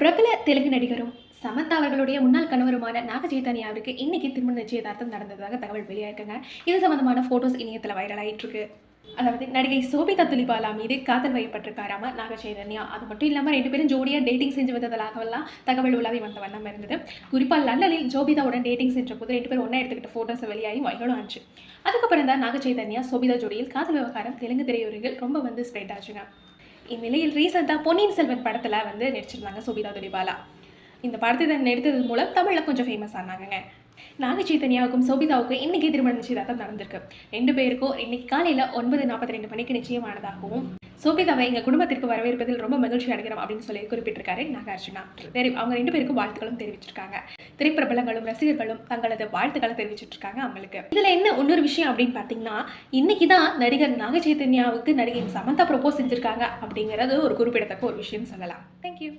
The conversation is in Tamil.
பிரபல தெலுங்கு நடிகரும் சமந்தா அவர்களுடைய முன்னாள் கணவருமான நாக சைத்தன்யாவிற்கு இன்னைக்கு திருமண நிச்சயதார்த்தம் நடந்ததாக தகவல் வெளியாயிருக்குங்க. இது சம்பந்தமான போட்டோஸ் இணையத்தில் வைரல் ஆயிட்டு இருக்கு அதாவது நடிகை சோபிதா துலிபாலா மீது காதல் வயப்பட்டிருக்காராம நாக சைதன்யா அது மட்டும் இல்லாமல் ரெண்டு பேரும் ஜோடியாக டேட்டிங் செஞ்சு வந்ததாகவெல்லாம் தகவல் உலாவி வந்த வண்ணம் இருந்தது. குறிப்பாக லண்டனில் ஜோபிதாவுடன் டேட்டிங் சென்ற போது ரெண்டு பேரும் ஒன்றா எடுத்துக்கிட்ட ஃபோட்டோஸ் வெளியாகி வைரலும் ஆச்சு அதுக்கப்புறம் தான் நாக சைதன்யா சோபிதா ஜோடியில் காதல் விவகாரம் தெலுங்கு திரையுறைகள் ரொம்ப வந்து ஸ்ப்ரெட் ஆச்சுங்க. இந்நிலையில் ரீசெண்டாக பொன்னியின் செல்வன் படத்தில் வந்து நடிச்சிருந்தாங்க சுபிதா துடிபாலா இந்த படத்தை நடித்தது மூலம் தமிழில் கொஞ்சம் ஃபேமஸ் ஆனாங்கங்க. நாக சைத்தன்யாவுக்கும் சோபிதாவுக்கும் இன்னைக்கு திருமண நிச்சயதார்த்தம் நடந்திருக்கு. ரெண்டு பேருக்கும் இன்னைக்கு காலையில் ஒன்பது நாற்பத்தி ரெண்டு மணிக்கு நிச்சயமானதாகவும் சோபிதாவை எங்கள் குடும்பத்திற்கு வரவேற்பதில் ரொம்ப மகிழ்ச்சி அடைகிறோம் அப்படின்னு சொல்லி குறிப்பிட்டிருக்காரு நாகார்ஜுனா. தெரி அவங்க ரெண்டு பேருக்கும் வாழ்த்துக்களும் தெரிவிச்சிருக்காங்க. திரைப்பிரபலங்களும் ரசிகர்களும் தங்களது வாழ்த்துக்களை தெரிவிச்சிட்டு இருக்காங்க அவங்களுக்கு. இதில் என்ன இன்னொரு விஷயம் அப்படின்னு பார்த்தீங்கன்னா இன்னைக்கு தான் நடிகர் நாக சைத்தன்யாவுக்கு நடிகை சமந்தா ப்ரொபோஸ் செஞ்சிருக்காங்க அப்படிங்கிறது ஒரு குறிப்பிடத்தக்க ஒரு விஷயம் சொல்லலாம். தேங்க்யூ